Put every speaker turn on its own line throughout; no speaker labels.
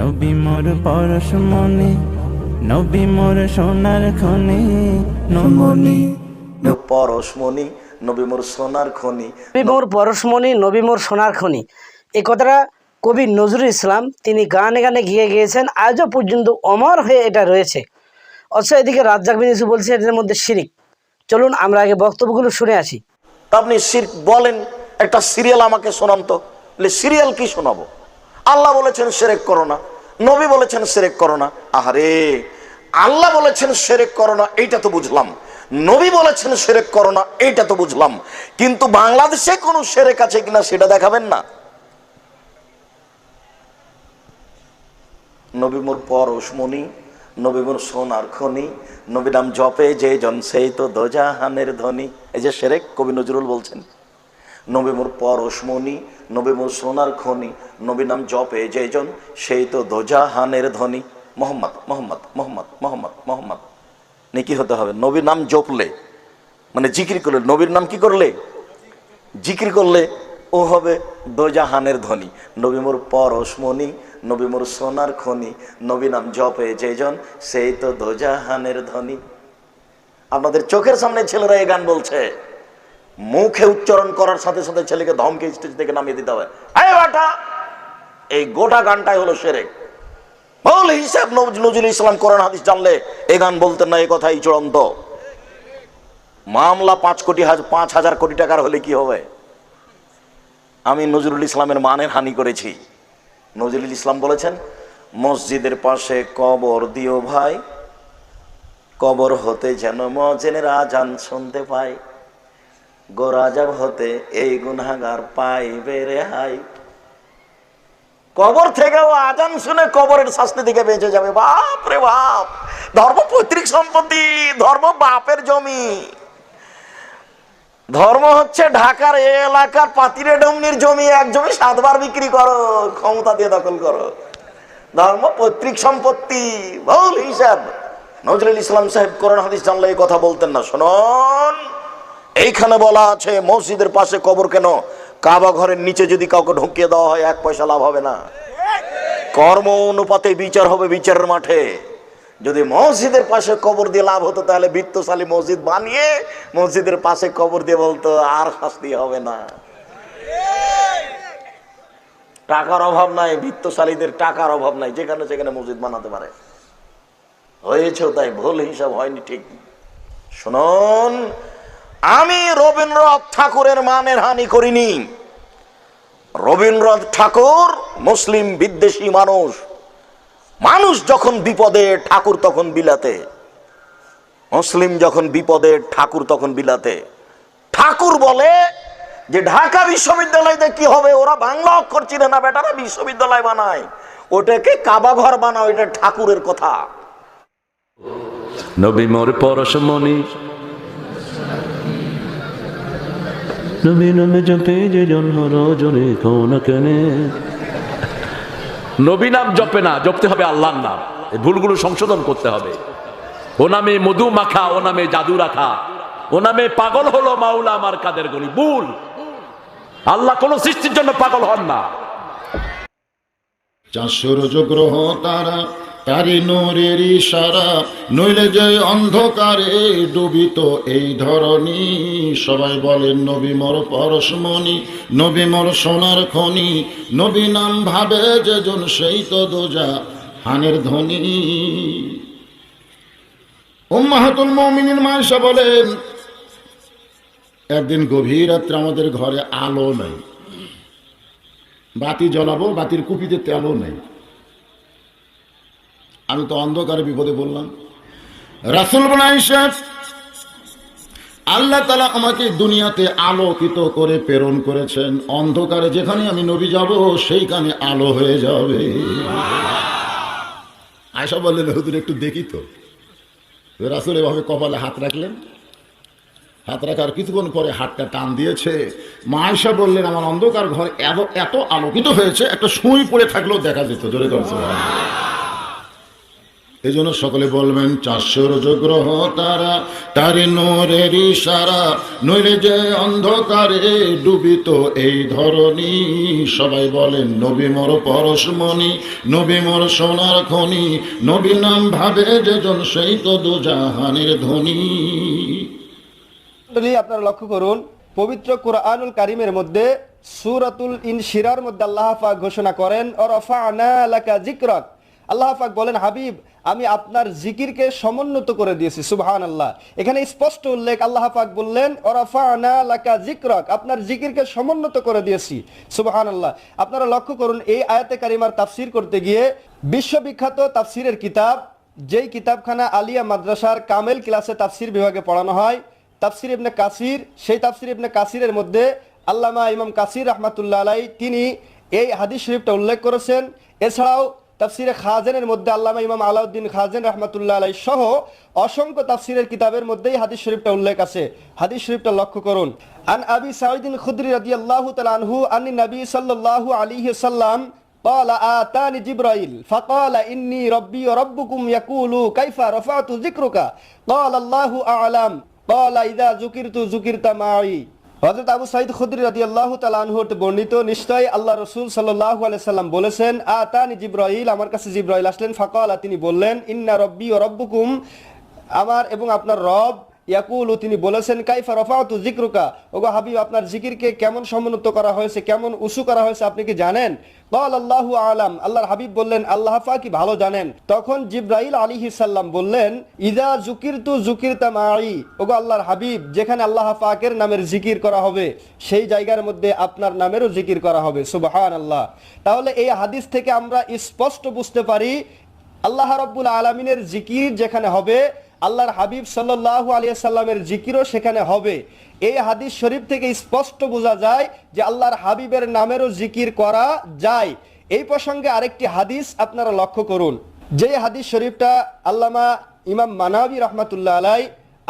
নবী মোর পরশমণি নবী মোর সোনার খনি নমনি
পরশমণি নবী মোর সোনার খনি।
নবী মোর পরশমণি নবী মোর সোনার খনি। এই কথাটা কবি নজরুল ইসলাম তিনি গানে গানে গিয়ে গিয়েছেন আজও পর্যন্ত অমর হয়ে এটা রয়েছে। অথচ এদিকে রাজ্জাক বিন ইউসুফ বলছে এটার মধ্যে শিরিক। চলুন আমরা আগে বক্তব্যগুলো শুনে আসি।
তা আপনি সির বলেন একটা সিরিয়াল আমাকে শোনান তো। বলে সিরিয়াল কি শোনাবো? আল্লাহ বলেছেন সেরেক করো না। নবী বলেছেন সেরেক করো না। আহারে, আল্লাহ বলেছেন সেরেক করো না, এইটা তো বুঝলাম। নবী বলেছেন সেরেক করো না, এইটা তো বুঝলাম। কিন্তু বাংলাদেশে কোনো সেরেক আছে কিনা সেটা দেখাবেন না। নবী মোর পরশমণি নবী মোর সোনার খনি, নবী নাম জপে যে জন সেই তো দোজাহানের ধ্বনি এই যে সেরেক কবি নজরুল বলছেন। নবী মোর পরশমণি নবী মোর সোনার খনি, নবী নাম জপে যে জন সেই তো দোজাহানের ধ্বনি মোহাম্মদ মোহাম্মদ মোহাম্মদ মোহাম্মদ মোহাম্মদ। নে কি হতে হবে, নবীর নাম জপলে মানে জিকির করলে, নবীর নাম কি করলে? জিকির করলে, ও হবে দোজাহানের ধ্বনি নবী মোর পরশমণি নবী মোর সোনার খনি, নবী নাম জপে যেজন, সেই তো দোজাহানের ধ্বনি আপনাদের চোখের সামনে ছেলেরা এই গান বলছে। মুখে উচ্চারণ করার সাথে সাথে ছেলেকে ধমকে স্টেজ থেকে নামিয়ে দিতে হবে। এই গোটা গানটাই হলো সেরেক। বল হিসাব নজরুল ইসলাম কোরআন হাদিস জানলে এই গান বলতেন না এই কথাই চূড়ান্ত। মামলা পাঁচ কোটি পাঁচ হাজার কোটি টাকার হলে কি হবে? আমি নজরুল ইসলামের মানের হানি করেছি। নজরুল ইসলাম বলেছেন, মসজিদের পাশে কবর দিও ভাই, কবর হতে যেন মজেনের আজান শুনতে পাই গোরাজাব হতে এই গুনাগার পাই বেড়ে হাই। কবর থেকেও আজান শুনে কবরের শাস্তি থেকে বেঁচে যাবে। বাপ রে বাপ, ধর্ম পৈতৃক সম্পত্তি, ধর্ম বাপের জমি। ধর্ম হচ্ছে ঢাকার এ এলাকার পাতিরে ডমনির জমি, এক জমি সাতবার বিক্রি করো, ক্ষমতা দিয়ে দখল করো। ধর্ম পৈতৃক সম্পত্তি ভুল হিসাব। নজরুল ইসলাম সাহেব কোরআন হাদিস জানলে এই কথা বলতেন না। শুনুন এইখানে বলা আছে, মসজিদের পাশে কবর কেন? কাবা ঘরের নিচে যদি কাউকে ঢুকিয়ে দেওয়া হয়, এক পয়সা লাভ হবে না। কর্ম অনুপাতে বিচার হবে বিচারের মাঠে। যদি মসজিদের পাশে কবর দিয়ে লাভ হতো, তাহলে বৃত্তশালী মসজিদ বানিয়ে মসজিদের পাশে কবর দিয়ে বলতো, আর শাস্তি হবে না। টাকার অভাব নাই, বৃত্তশালীদের টাকার অভাব নাই, যেখানে সেখানে মসজিদ বানাতে পারে। হয়েছে তাই, ভুল হিসাব হয়নি ঠিক। শুনুন আমি রবীন্দ্রনাথ ঠাকুরের মানের হানি করিনি। রবীন্দ্রনাথ ঠাকুর মুসলিম বিদ্বেষী মানুষ। মানুষ যখন বিপদে, ঠাকুর তখন বিলাতে। মুসলিম যখন বিপদে, ঠাকুর তখন বিলাতে। ঠাকুর বলে যে, ঢাকা বিশ্ববিদ্যালয়তে কি হবে? ওরা বাংলা অক্ষর চিনে না, বেটারা বিশ্ববিদ্যালয় বানায়। ওটাকে কাবা ঘর বানাও, এটা ঠাকুরের কথা।
নবী মোর পরশমণি নবী নামে জপে যে জন রজনে কোন কেনে? নবী নাম জপে না জপতে হবে আল্লাহর নাম। এই ভুলগুলো সংশোধন করতে হবে। ও নামে মধু মাখা ও নামে জাদু রাখা। ও নামে পাগল হলো মাওলা আমার কাদের গলি। ভুল। আল্লাহ কোন সৃষ্টির জন্য পাগল হন না।
চাষুর গ্রহ তারা তারি নোরের ইশারা নইলে যে অন্ধকারে ডুবিত এই ধরনী সবাই বলেন, নবী মর পরশমণি, নবী মর সোনার খনি, নবী নাম ভাবে যে জন সেই তো দোজা হানের ধ্বনি উম্মাহাতুল মমিনের মায়েশা বলেন, একদিন গভীর রাত্রে আমাদের ঘরে আলো নেই। বাতি জ্বলাবো, বাতির কুপিতে তেলও নেই। আমি তো অন্ধকারে বিপদে বললাম রাসুল আল্লাহ তালা আমাকে দুনিয়াতে আলোকিত করে প্রেরণ করেছেন। অন্ধকারে যেখানে আমি নবী যাব, সেইখানে আলো হয়ে যাবে। আয়সা বললেন হুদুর একটু দেখি তো। রাসুল এভাবে কপালে হাত রাখলেন। হাত রাখার কিছুক্ষণ পরে হাতটা টান দিয়েছে। মা আয়সা বললেন, আমার অন্ধকার ঘর এত এত আলোকিত হয়েছে, একটা সুই পড়ে থাকলেও দেখা যেত। জোরে করছে এই জন্য সকলে বলবেন, চারশোর গ্রহ তারা, তারে নোরের ইশারা নইলে যে অন্ধকারে ডুবিত এই ধরনী সবাই বলেন, নবী মোর পরশমণি, নবী মোর সোনার খনি নবী নাম ভাবে যেজন সেই তো দুজাহানের ধ্বনি
আপনারা লক্ষ্য করুন, পবিত্র কোরআনুল কারিমের মধ্যে সুরাতুল ইনশিরার মধ্যে আল্লাহ পাক ঘোষণা করেন ওরফানা লাকা জিকরক আল্লাহ পাক বলেন, হাবিব আমি আপনার জিকিরকে সমুন্নত করে দিয়েছি সুবহান আল্লাহ এখানে স্পষ্ট উল্লেখ, আল্লাহ পাক বললেন, ওরফানা লাকা জিকরক আপনার জিকিরকে সমুন্নত করে দিয়েছি সুবহান আল্লাহ আপনারা লক্ষ্য করুন, এই আয়াতে কারিমার তাফসির করতে গিয়ে বিশ্ববিখ্যাত তাফসিরের কিতাব, যেই কিতাবখানা আলিয়া মাদ্রাসার কামেল ক্লাসে তাফসির বিভাগে পড়ানো হয়, তাফসির ইবনে কাসির, সেই তাফসির ইবনে কাসিরের মধ্যে আল্লামা ইমাম কাসির রহমাতুল্লাহ আলাই তিনি এই হাদিস শরীফটা উল্লেখ করেছেন। এছাড়াও তাফসিরে খাজেনের মধ্যে আল্লামা ইমাম আলাউদ্দিন খাজেন রহমাতুল্লাহ আলাই সহ অসংখ্য তাফসিরের কিতাবের মধ্যেই হাদিস শরীফটা উল্লেখ আছে হাদিস শরীফটা লক্ষ্য করুন আন আবি সাঈদিন খুদরি রাদিয়াল্লাহু তাআলা আনহু আনি নবী সাল্লাল্লাহু আলাইহি সাল্লাম قال آتاني جبرائيل فقال إني ربي وربكم يقول كيف رفعت ذكرك قال الله أعلم قال إذا ذكرت ذكرت معي হযরত আবু সাইদ খুদরি রাজি আল্লাহ আনহু বর্ণিত, নিশ্চয়ই আল্লাহ রসুল সাল্লাহ আলাইসাল্লাম বলেছেন বলেছেন, আতানি জিবরাইল আমার কাছে জিবরাইল আসলেন, ফাকালা তিনি বললেন, ইন্না রব্বি ও রব্বুকুম আমার এবং আপনার রব ইয়াকুল, তিনি বলেছেন, কাইফা রফাতু জিক্রুকা ওগো হাবিব, আপনার জিকিরকে কেমন সমুন্নত করা হয়েছে, কেমন উসু করা হয়েছে, আপনি কি জানেন? বল আল্লাহু আলাম। আল্লাহর হাবিব বললেন, আল্লাহ কি ভালো জানেন। তখন জিব্রাইল আলী সাল্লাম বললেন ইদা জুকির তু জুকির তামাই ওগো আল্লাহর হাবিব, যেখানে আল্লাহ পাকের নামের জিকির করা হবে, সেই জায়গার মধ্যে আপনার নামেরও জিকির করা হবে। সুবহান আল্লাহ তাহলে এই হাদিস থেকে আমরা স্পষ্ট বুঝতে পারি, আল্লাহ রব্বুল আলমিনের জিকির যেখানে হবে আল্লাহর হাবিব সাল্লাহ আলিয়া সাল্লামের জিকিরও সেখানে হবে। এই হাদিস শরীফ থেকে স্পষ্ট বোঝা যায় যে আল্লাহর হাবিবের নামেরও জিকির করা যায়। এই প্রসঙ্গে আরেকটি হাদিস আপনারা লক্ষ্য করুন। যে হাদিস শরীফটা আল্লামা ইমাম মানাবি রহমাতুল্লাহ আলাই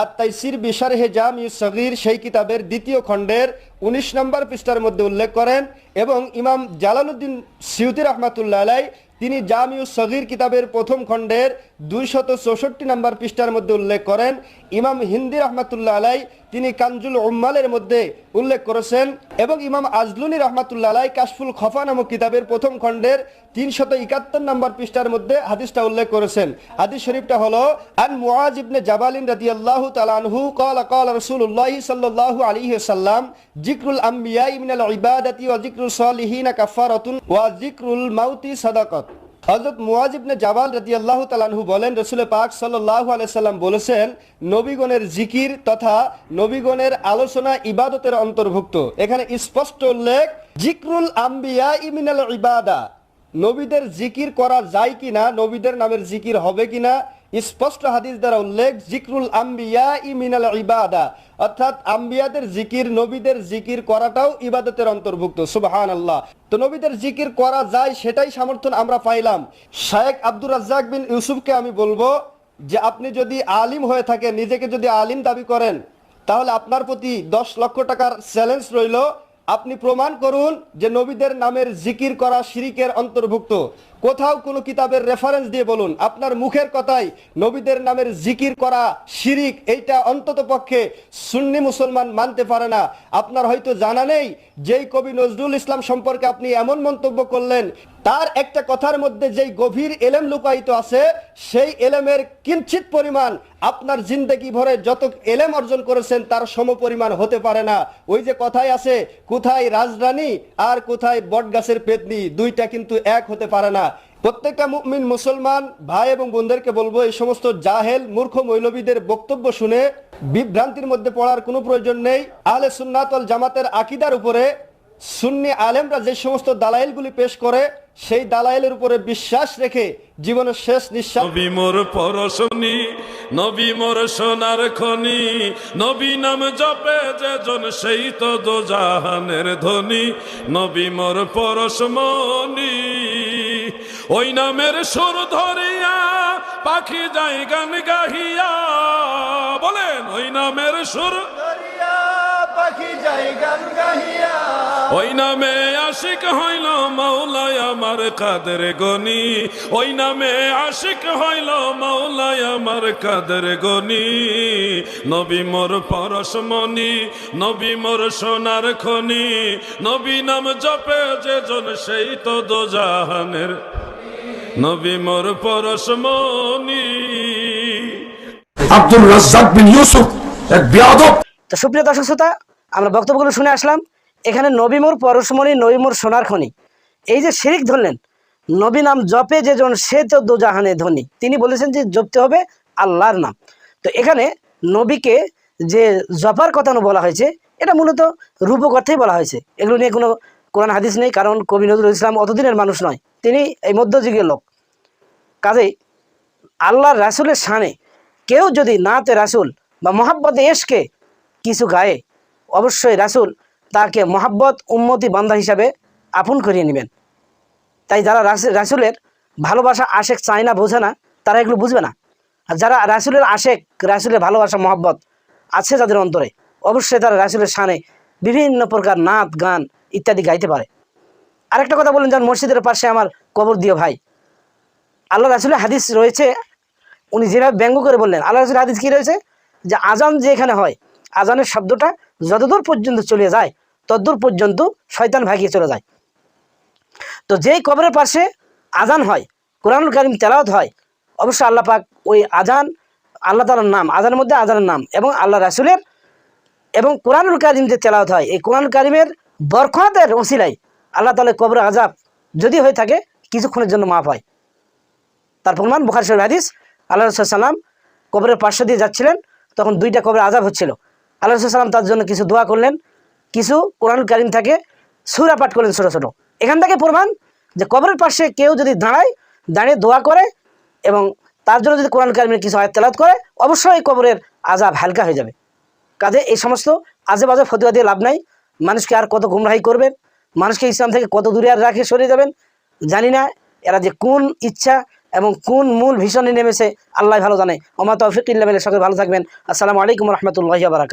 আর তাইসির বিশার হে জাম সগির সেই কিতাবের দ্বিতীয় খণ্ডের উনিশ নম্বর পৃষ্ঠার মধ্যে উল্লেখ করেন এবং ইমাম জালালউদ্দিন সিউতি রহমাতুল্লাহ আলাই, তিনি জাম জামিউ সগির কিতাবের প্রথম খণ্ডের দুইশত চৌষট্টি নম্বর পৃষ্ঠার মধ্যে উল্লেখ করেন, ইমাম হিন্দি রহমাতুল্লাহ আলাই, তিনি কানজুল উম্মালের মধ্যে উল্লেখ করেছেন এবং ইমাম আজলুনি রহমাতুল্লাহ আলাই কাশফুল খফা নামক কিতাবের প্রথম খণ্ডের তিনশত একাত্তর নম্বর পৃষ্ঠার মধ্যে হাদিসটা উল্লেখ করেছেন। হাদিস শরীফটা হলো, আন মুআজ ইবনে জাবালিন রাদিয়াল্লাহু তাআলা আনহু ক্বালা ক্বালা রাসূলুল্লাহি সাল্লাল্লাহু আলাইহি সাল্লাম জিকরুল আম্বিয়া মিনাল ইবাদাতি ওয়া জিকরুল সালিহিন কাফারাতুন ওয়া জিকরুল মাউতি সাদাকাত। হযরত মুআজিবনে জাবাল রাদিয়াল্লাহু আল্লাহ তালানহু বলেন রসুল পাক সাল্লাহ আলাইসাল্লাম বলেছেন, নবীগণের জিকির তথা নবীগণের আলোচনা ইবাদতের অন্তর্ভুক্ত। এখানে স্পষ্ট উল্লেখ, জিকরুল আম্বিয়া ইমিনাল ইবাদা। নবীদের জিকির করা যায় কিনা, নবীদের নামের জিকির হবে কিনা, স্পষ্ট হাদিস দ্বারা উল্লেখ, জিকরুল আম্বিয়া ইমিনাল ইবাদা। অর্থাৎ আম্বিয়াদের জিকির, নবীদের জিকির করাটাও ইবাদতের অন্তর্ভুক্ত সুবহান আল্লাহ তো নবীদের জিকির করা যায়, সেটাই সমর্থন আমরা পাইলাম। শায়েক আব্দুর রাজ্জাক বিন ইউসুফকে আমি বলব যে, আপনি যদি আলিম হয়ে থাকেন, নিজেকে যদি আলিম দাবি করেন, তাহলে আপনার প্রতি দশ লক্ষ টাকার চ্যালেঞ্জ রইল। আপনি প্রমাণ করুন যে নবীদের নামের জিকির করা শিরিকের অন্তর্ভুক্ত। কোথাও কোনো কিতাবের রেফারেন্স দিয়ে বলুন, আপনার মুখের কথাই নবীদের নামের জিকির করা শিরিক, এইটা অন্তত পক্ষে সুন্নি মুসলমান মানতে পারে না। আপনার হয়তো জানা নেই যেই কবি নজরুল ইসলাম সম্পর্কে আপনি এমন মন্তব্য করলেন, তার একটা কথার মধ্যে যেই গভীর এলেম লুকায়িত আছে, সেই এলেমের কিঞ্চিত পরিমাণ আপনার জিন্দগি ভরে যত এলেম অর্জন করেছেন, তার সম পরিমাণ হতে পারে না। ওই যে কথাই আছে, কোথায় রাজরানী আর কোথায় বটগাছের পেতনি, দুইটা কিন্তু এক হতে পারে না। প্রত্যেকটা মুমিন মুসলমান, ভাই এবং বোনদেরকে বলব, এই সমস্ত জাহেল, মূর্খ মৌলবীদের বক্তব্য শুনে বিভ্রান্তির মধ্যে পড়ার কোনো প্রয়োজন নেই। আহলে সুন্নাতল জামাতের আকিদার উপরে সুন্নি আলেমরা যে সমস্ত দালাইলগুলি পেশ করে, সেই দালাইলের উপরে বিশ্বাস রেখে জীবনের শেষ নিঃশ্বাস
নবী মোর পরশনি, নবী মোর সোনার খনি, নবী নাম জপে যে জন সেই তো দো জাহানের ধনী নবী মোর পরশমনি ওই নামের সুর ধরিয়া পাখি যাই গান গাহিয়া। বলেন ওই নামের সুর
পাখি রাখি গান গাহিয়া।
ওই নামে আশিক হইল মাওলায় আমার কাদের গনি। ওই নামে আশিক হইল মাওলায় আমার কাদের গনি। নবী মোর পরশমণি নবী মোর সোনার খনি। নবী নাম জপে যে জন সেই তো দোজাহানের নবী মোর পরশমণি
আব্দুল রাজ্জাক বিন ইউসুফ এক বিয়াদব।
তো সুপ্রিয় দর্শক শ্রোতা আমরা বক্তব্যগুলো শুনে আসলাম। এখানে নবী নবীমোর পরশমণি নবীমোর সোনার খনি। এই যে শিরিক ধরলেন নবী নাম জপে যে জন সে তো দোজাহানে ধনী। তিনি বলেছেন যে জপতে হবে আল্লাহর নাম। তো এখানে নবীকে যে জপার কথা বলা হয়েছে এটা মূলত রূপক অর্থেই বলা হয়েছে। এগুলো নিয়ে কোনো কোরআন হাদিস নেই, কারণ কবি নজরুল ইসলাম অতদিনের মানুষ নয়। তিনি এই মধ্যযুগের লোক। কাজেই আল্লাহর রাসুলের শানে কেউ যদি নাতে রাসুল বা মহাব্বতে এসকে কিছু গায়ে, অবশ্যই রাসুল তাকে মহাব্বত উম্মতি বান্ধা হিসাবে আপন করিয়ে নেবেন। তাই যারা রাসু- রাসুলের ভালোবাসা আশেক চায় না, বোঝে না, তারা এগুলো বুঝবে না। আর যারা রাসুলের আশেক, রাসুলের ভালোবাসা, মহাব্বত আছে যাদের অন্তরে, অবশ্যই তারা রাসুলের শানে বিভিন্ন প্রকার নাচ, গান ইত্যাদি গাইতে পারে। আরেকটা কথা বলেন যার মসজিদের পাশে আমার কবর দিও ভাই। আল্লাহ রাসুলের হাদিস রয়েছে, উনি যেভাবে ব্যঙ্গ করে বললেন, আল্লাহ রাসুলের হাদিস কী রয়েছে? যে আজান যে এখানে হয় আজানের শব্দটা যতদূর পর্যন্ত চলে যায়, ততদূর পর্যন্ত শয়তান ভাগিয়ে চলে যায়। তো যেই কবরের পাশে আজান হয়, কোরআনুল কারিম তেলাওয়াত হয়, অবশ্যই আল্লাহ পাক ওই আজান আল্লাহ তালার নাম আজানের মধ্যে আজানের নাম এবং আল্লাহ রাসুলের এবং কোরআনুল কারিম যে তেলাওয়াত হয়, এই কোরআনুল কারিমের বরকতের ওসিলাই আল্লাহ তালা কবর আজাব যদি হয়ে থাকে, কিছুক্ষণের জন্য মাফ হয়। তার প্রমাণ বুখার শরীফ হাদিস, আল্লাহ রসুলাম কবরের পার্শ্ব দিয়ে যাচ্ছিলেন, তখন দুইটা কবরে আজাব হচ্ছিল। আল্লাহ রসুলাম তার জন্য কিছু দোয়া করলেন, কিছু কোরআন কারিম থাকে, সুরা পাঠ করলেন ছোটো ছোটো। এখান থেকে প্রমাণ যে কবরের পাশে কেউ যদি দাঁড়ায়, দাঁড়িয়ে দোয়া করে এবং তার জন্য যদি কোরআন কারিমের কিছু আয়াত তেলাত করে, অবশ্যই কবরের আজাব হালকা হয়ে যাবে। কাজে এই সমস্ত আজে বাজে দিয়ে লাভ নাই। মানুষকে আর কত গুমরাহি করবেন? মানুষকে ইসলাম থেকে কত দূরে আর রাখে সরে যাবেন জানি না এরা যে কোন ইচ্ছা এবং কোন মূল ভীষণে নেমেছে, আল্লাহ ভালো জানে। ওমা তৌফিক ইল্লা সকলে ভালো থাকবেন। আসসালামু আলাইকুম রহমতুল্লাহ বারাকাত